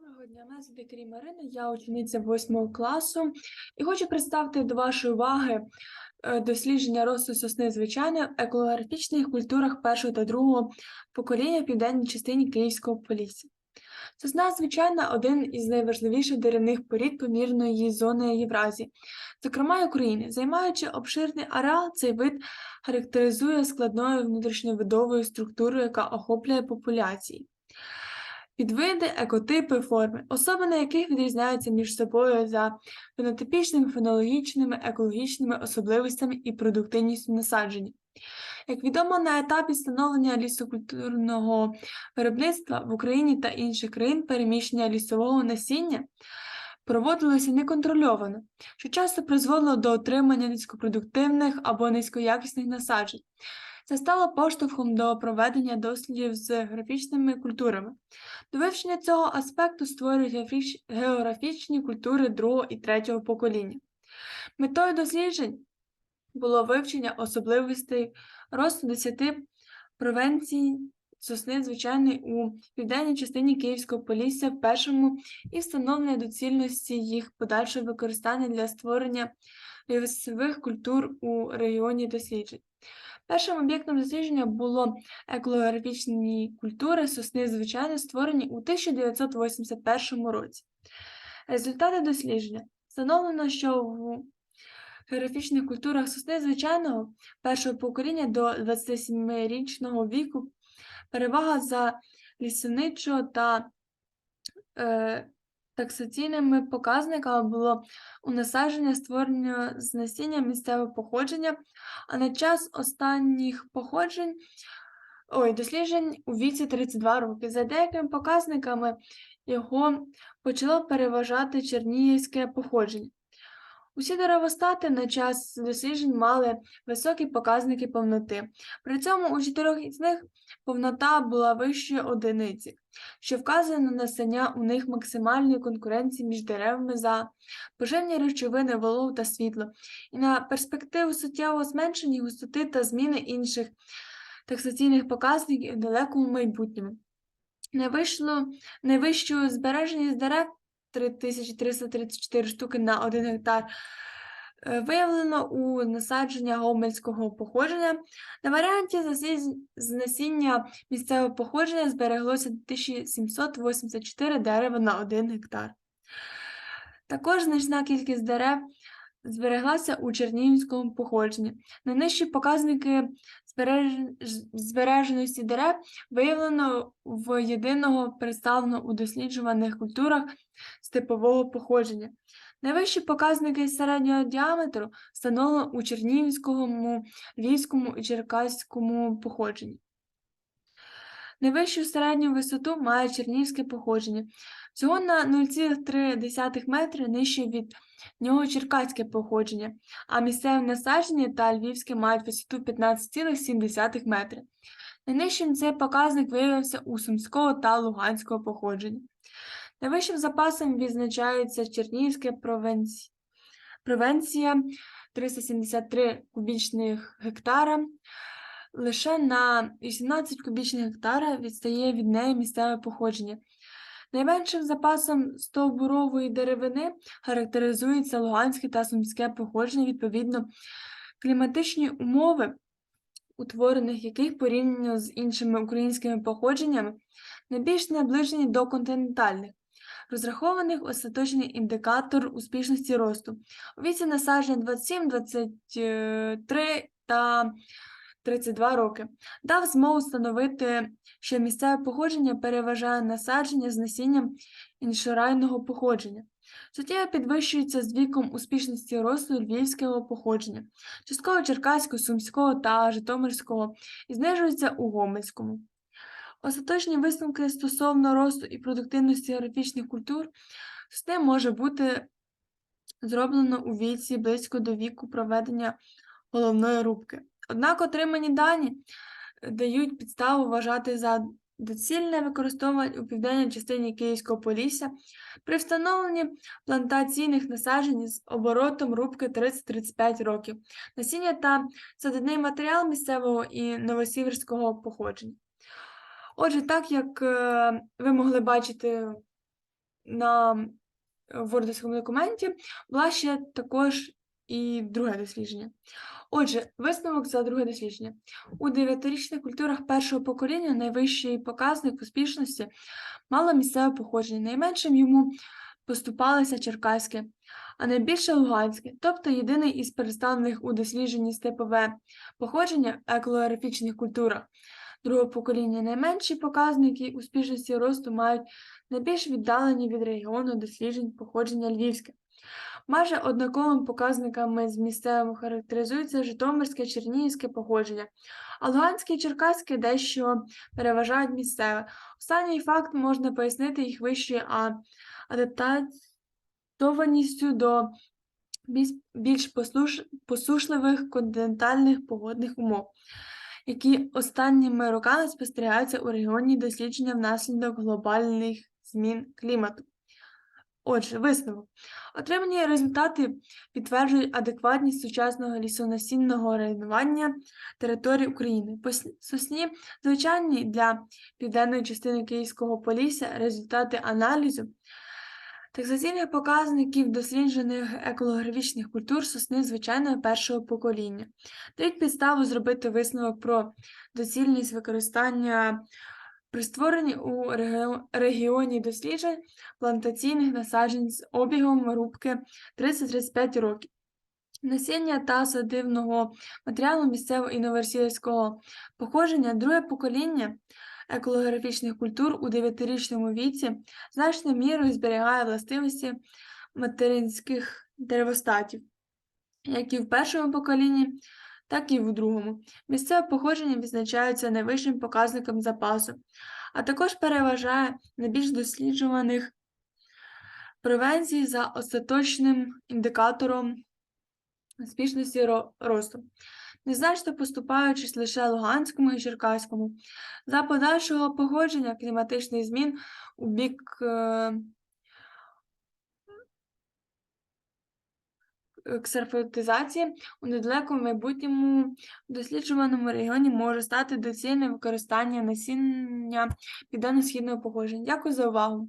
Доброго дня, мене звати Крім Марина, я учениця 8 класу і хочу представити до вашої уваги е, дослідження росту сосни звичайної в еколографічних культурах першого та другого покоління в південній частині Київського полісся. Сосна звичайна один із найважливіших деревних порід помірної зони Євразії, зокрема України. Займаючи обширний ареал, цей вид характеризує складною внутрішньовидовою структурою, яка охоплює популяції. Підвиди, екотипи, форми, особини яких відрізняються між собою за фенотипічними, фенологічними, екологічними особливостями і продуктивністю насадження. Як відомо, на етапі становлення лісокультурного виробництва в Україні та інших країн переміщення лісового насіння проводилося неконтрольовано, що часто призводило до отримання низькопродуктивних або низькоякісних насаджень. Це стало поштовхом до проведення дослідів з графічними культурами. До вивчення цього аспекту створюють географічні культури другого і третього покоління. Метою досліджень було вивчення особливостей росту десяти провенцій сосни звичайної у південній частині Київського Полісся в першому і встановлення доцільності їх подальшого використання для створення лісових культур у регіоні досліджень. Першим об'єктом дослідження було еколографічні культури сосни звичайно створені у 1981 році. Результати дослідження встановлено, що в географічних культурах сосни звичайного першого покоління до 27-річного віку перевага за лісовничого та е, таксаційними показниками було у насадження створення з насіння місцевого походження, а на час останніх походжень ой, досліджень у віці 32 роки. За деякими показниками його почало переважати чернігівське походження. Усі деревостати на час досліджень мали високі показники повноти. При цьому у чотирьох із них повнота була вищою одиниці, що вказує на настання у них максимальної конкуренції між деревами за поживні речовини, вологу та світло, і на перспективу суттєвого зменшення густоти та зміни інших таксаційних показників у далекому майбутньому. Найвищу, збереженість дерев 3334 штуки на 1 гектар е, виявлено у насадження гомельського походження. На варіанті з насіння місцевого походження збереглося 1784 дерева на 1 гектар. Також значна кількість дерев збереглася у чернігівському походженні. Найнижчі показники збереженості дерев виявлено в єдиного представлено у досліджуваних культурах степового походження. Найвищі показники середнього діаметру встановлено у Чернігівському, Львівському і Черкаському походженні. Найвищу середню висоту має чернігівське походження. Всього на 0,3 метри нижче від нього черкаське походження, а місцеве насадження та львівське мають висоту 15,7 метри. Найнижчим цей показник виявився у сумського та луганського походження. Найвищим запасом відзначається Чернігівська провенці... провенція 373 кубічних гектара. Лише на 18 кубічних гектара відстає від неї місцеве походження. Найменшим запасом стовбурової деревини характеризується луганське та сумське походження, відповідно, кліматичні умови, утворених яких порівняно з іншими українськими походженнями, найбільш наближені до континентальних. Розрахованих остаточний індикатор успішності росту. У віці насадження 27, 23 та 32 роки дав змогу встановити, що місцеве походження переважає насадження з насінням іншорайного походження. Суттєво підвищується з віком успішності росту львівського походження, частково черкаського, сумського та житомирського і знижується у гомельському. Остаточні висновки стосовно росту і продуктивності географічних культур з може бути зроблено у віці близько до віку проведення головної рубки. Однак отримані дані е, дають підставу вважати за доцільне використовувати у південній частині Київського Полісся при встановленні плантаційних насаджень з оборотом рубки 30-35 років, насіння та садивний матеріал місцевого і новосіверського походження. Отже, так як е, ви могли бачити на вордовському документі була ще також і друге дослідження. Отже, висновок за друге дослідження. У дев'ятирічних культурах першого покоління найвищий показник успішності мало місцеве походження. Найменшим йому поступалося черкаське, а найбільше луганське, тобто єдиний із представлених у дослідженні степове походження в еколографічних культурах. Другого покоління найменші показники успішності росту мають найбільш віддалені від регіону досліджень походження львівське. Майже однаковими показниками з місцевим характеризується Житомирське чернігівське походження, а Луганське і Черкаське дещо переважають місцеве. Останній факт можна пояснити їх вищою адаптованістю до більш- посушливих континентальних погодних умов, які останніми роками спостерігаються у регіоні дослідження внаслідок глобальних змін клімату. Отже, висновок. Отримані результати підтверджують адекватність сучасного лісонасінного районування території України. Сосні звичайні для південної частини Київського Полісся результати аналізу таксаційних показників досліджених еколографічних культур сосни звичайного першого покоління дають підставу зробити висновок про доцільність використання при створенні у регіоні досліджень плантаційних насаджень з обігом рубки 30-35 років. Насіння та садивного матеріалу місцевого інноверсійського походження друге покоління еколографічних культур у 9-річному віці значною мірою зберігає властивості материнських деревостатів, як і в першому поколінні, так і в другому. Місцеве походження відзначається найвищим показником запасу, а також переважає найбільш досліджуваних превенцій за остаточним індикатором успішності росту, незначно поступаючись лише Луганському і Черкаському. За подальшого погодження кліматичних змін у бік ксерфотизації у недалекому майбутньому досліджуваному регіоні може стати доцільне використання насіння південно-східного походження. Дякую за увагу.